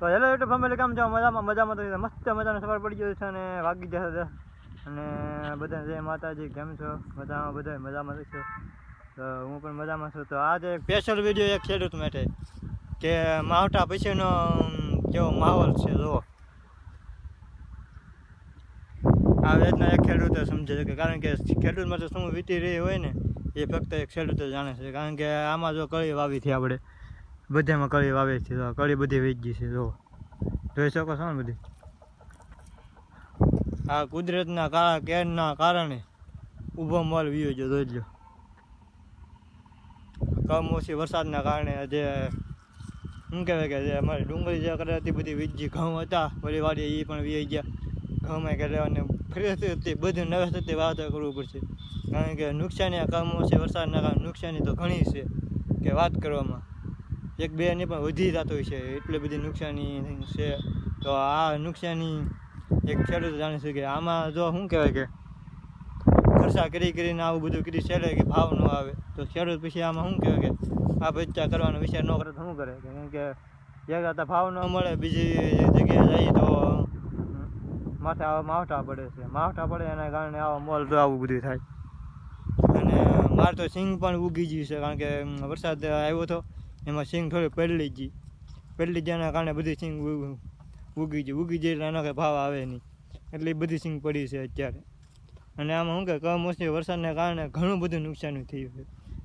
તો hello YouTube family કામ જાઓ મજામાં મજામાં તો મસ્ત મજાનો સવાર પડી ગયો છે અને વાગી જશે અને બધા જય માતાજી, કેમ છો? મજામાં બધા મજામાં છો? તો હું પણ મજામાં છું. તો આજે સ્પેશિયલ વીડિયો એક ખેડૂત માટે, કે માવટા પછીનો કેવો માહોલ છે, જુઓ. આ વેદના એક ખેડૂતે સમજે છે કે, કારણ કે ખેડૂત માટે શું વીતી રહી હોય ને, એ ફક્ત એક ખેડૂત જાણે છે. કારણ કે આમાં જો કળી વાવી થી આપણે. બધામાં કળી વાવે છે તો કળી બધી વેચી છે, જો. જોઈ શકો છો ને બધી? આ કુદરતના કાળા કેરના કારણે ઊભો મળ વિયો જો જોઈ કમોસી વરસાદના કારણે જે શું કહેવાય કે, જે અમારી ડુંગળી જે કરે હતી બધી વીજી ઘઉં હતા વળી વાળી એ પણ વી ગયા. ઘઉંમાં કરે અને ફ્રેશ હતી બધું નવે થતી વાવતર કરવું પડશે. કારણ કે નુકસાની આ કમોસમી વરસાદના કારણે નુકસાની તો ઘણી છે, કે વાત કરવામાં. એક બે ને પણ વધી જતો હોય છે, એટલી બધી નુકસાની છે. તો આ નુકસાની એક ખેડૂત જાણી શકે આમાં જો શું કહેવાય કે ખર્ચા કરી કરીને આવું બધું કરી છેલ્લે કે ભાવ ન આવે, તો ખેડૂત પછી આમાં શું કહેવાય કે આ બચ્ચા કરવાનો વિચાર ન કરે તો શું કરે? કે કેમ કે એક હતા ભાવ ન મળે, બીજી જગ્યાએ જઈએ તો માથે માવઠા પડે છે. માવઠા પડે એના કારણે આવા મોલ તો આવું બધું થાય. અને મારે તો સિંગ પણ ઉગી ગયું છે, કારણ કે વરસાદ આવ્યો હતો એમાં સિંગ થોડી પડલી ગઈ. પડલી ગયાના કારણે બધી સિંગ ઉગી ગઈ. ઉગી જાય એટલે એનો કંઈ ભાવ આવે નહીં. એટલે બધી સિંગ પડી છે અત્યારે. અને આમાં શું કે, કમોસમી વરસાદને કારણે ઘણું બધું નુકસાન થયું છે.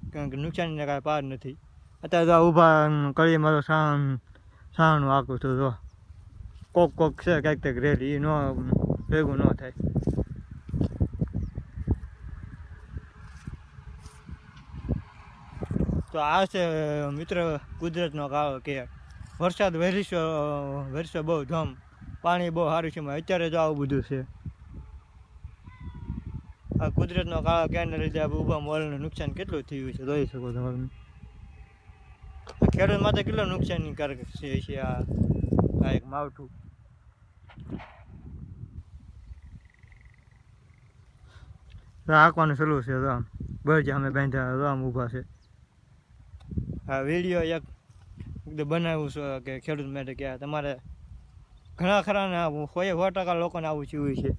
કારણ કે નુકસાનને કાંઈ પાર નથી. અત્યારે તો ઊભા કરી મારો સાણ સાણું આખું છું જો. કોક કોક છે કંઈક કંઈક રેલી એ ન ભેગું ન થાય. તો આ છે મિત્ર કુદરતનો કાળો કે વરસાદ વહેરીશો વહેરશે બહુ ધમ. પાણી બહુ સારું છે અત્યારે તો આવું બધું છે. આ કુદરતનો કાળો કેને લીધે ઊભા મોલનું નુકસાન કેટલું થયું છે, જોઈ શકો તમે. ખેડૂત માટે કેટલું નુકસાનકારક છે આ આ એક માવઠું. રાખવાનું સલું છે તો આમ. બળજ અમે બાંધ્યા ઊભા છે. વીડિયો એક બનાવ્યું છે કે ખેડૂત માટે કે તમારે ઘણા ખરા ને આવું હોય સો ટકા લોકોને આવું થયું છે.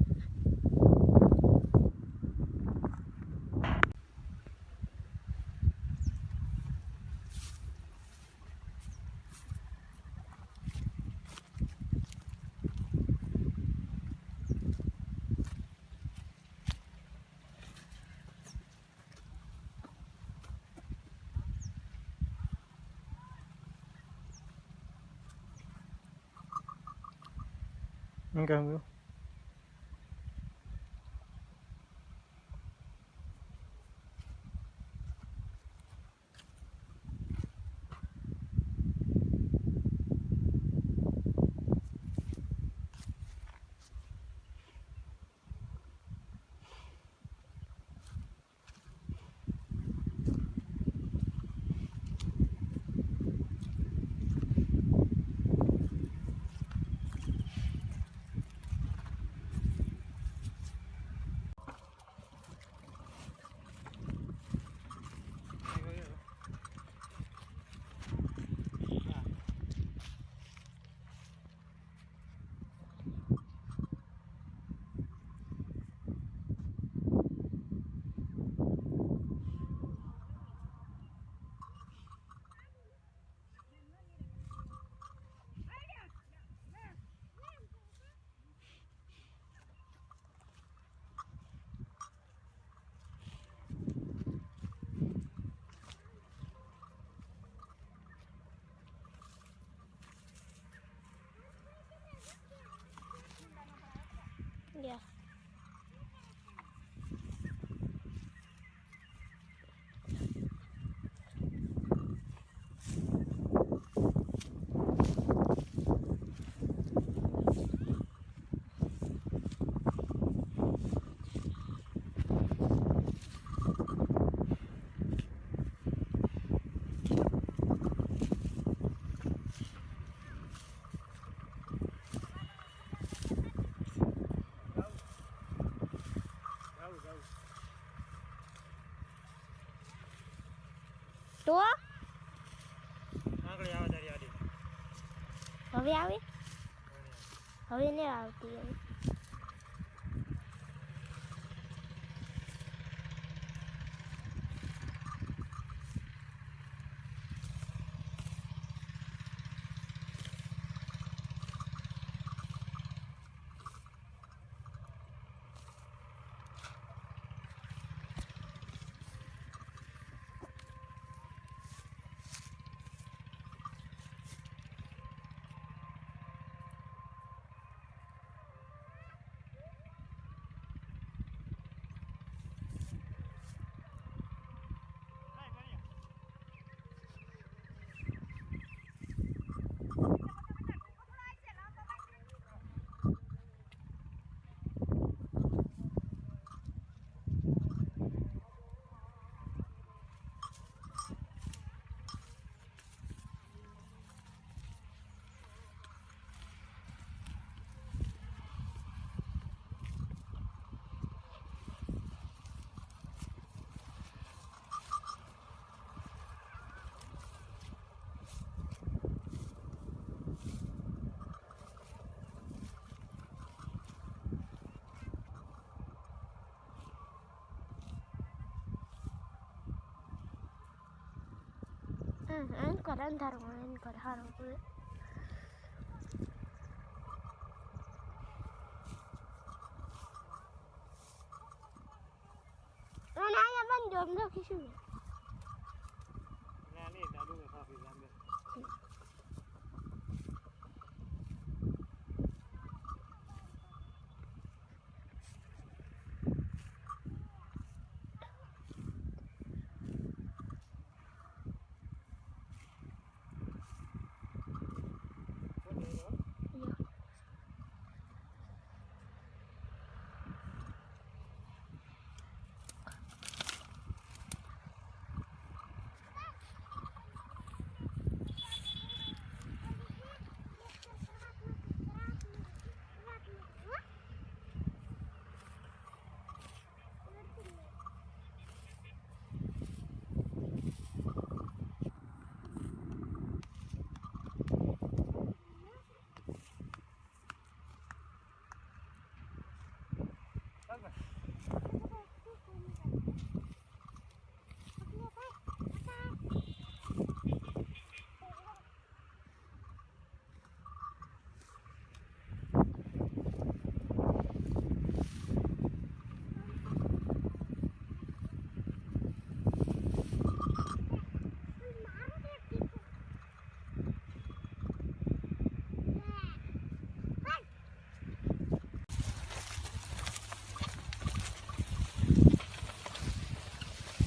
શું તો? હવે આવે? હવે નહીં આવતી એમ કર અંધારું એમ કર હારું બોલ અને અહીંયા બંધ આમ લખીશું ના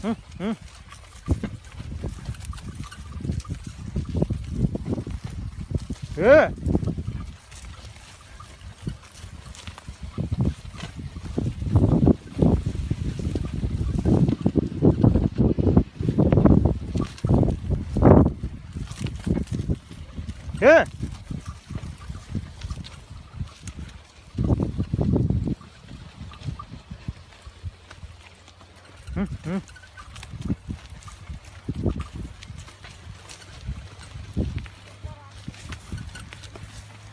હે હે હમ હમ